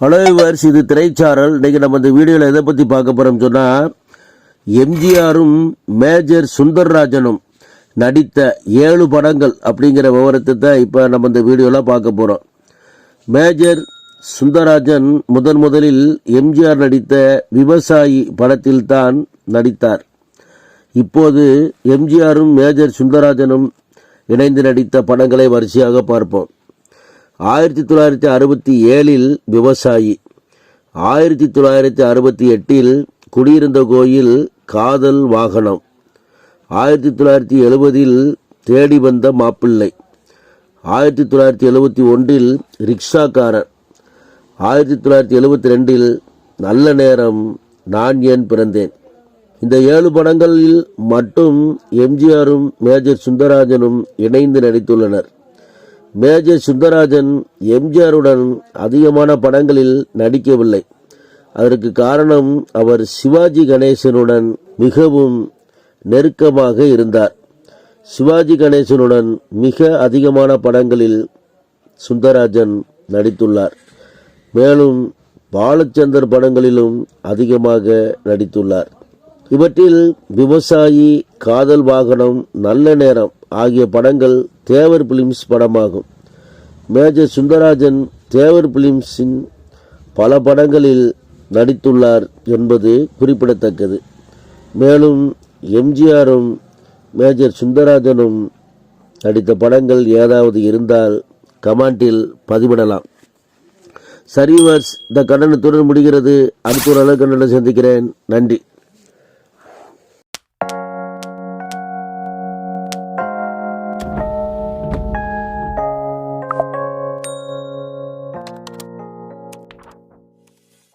Hello verse இது திரைச்சாரல். இன்றைக்கி நம்ம இந்த வீடியோவில் எதை பற்றி பார்க்க போகிறோம் சொன்னால் எம்ஜிஆரும் மேஜர் சுந்தர்ராஜனும் நடித்த ஏழு படங்கள் அப்படிங்கிற விவரத்தை தான் இப்போ நம்ம இந்த வீடியோவில் பார்க்க போகிறோம் மேஜர் சுந்தரராஜன் முதன் முதலில் எம்ஜிஆர் நடித்த விவசாயி படத்தில் தான் நடித்தார். இப்போது எம்ஜிஆரும் மேஜர் சுந்தரராஜனும் இணைந்து நடித்த படங்களை வரிசையாக பார்ப்போம். ஆயிரத்தி தொள்ளாயிரத்தி அறுபத்தி ஏழில் விவசாயி. ஆயிரத்தி தொள்ளாயிரத்தி அறுபத்தி எட்டில் குடியிருந்த கோயில் காதல் வாகனம். ஆயிரத்தி தொள்ளாயிரத்தி எழுபதில் தேடி வந்த மாப்பிள்ளை. ஆயிரத்தி தொள்ளாயிரத்தி எழுபத்தி ஒன்றில் ரிக்ஷாக்காரர். ஆயிரத்தி தொள்ளாயிரத்தி எழுபத்தி ரெண்டில் நல்ல நேரம் நான் ஏன் பிறந்தேன்? இந்த ஏழு படங்களில் மட்டும் எம்ஜிஆரும் மேஜர் சுந்தரராஜனும் இணைந்து நடித்துள்ளனர். மேஜர் சுந்தராஜன் எம்ஜிஆருடன் அதிகமான படங்களில் நடிக்கவில்லை. அதற்கு காரணம் அவர் சிவாஜி கணேசனுடன் மிகவும் நெருக்கமாக இருந்தார். சிவாஜி கணேசனுடன் மிக அதிகமான படங்களில் சுந்தராஜன் நடித்துள்ளார். மேலும் பாலச்சந்தர் படங்களிலும் அதிகமாக நடித்துள்ளார். இவற்றில் விவசாயி காதல் வாகனம் நல்ல நேரம் ஆகிய படங்கள் தேவர் பிலிம்ஸ் படமாகும். மேஜர் சுந்தராஜன் தேவர் பிலிம்ஸின் பல படங்களில் நடித்துள்ளார் என்பது குறிப்பிடத்தக்கது. மேலும் எம்ஜிஆரும் மேஜர் சுந்தராஜனும் நடித்த படங்கள் ஏதாவது இருந்தால் கமாண்டில் பதிவிடலாம். சரிவர்ஸ் இந்த கண்டனத்துடன் முடிகிறது. அடுத்த ஒரு அளவு கண்டனம் சந்திக்கிறேன். நன்றி.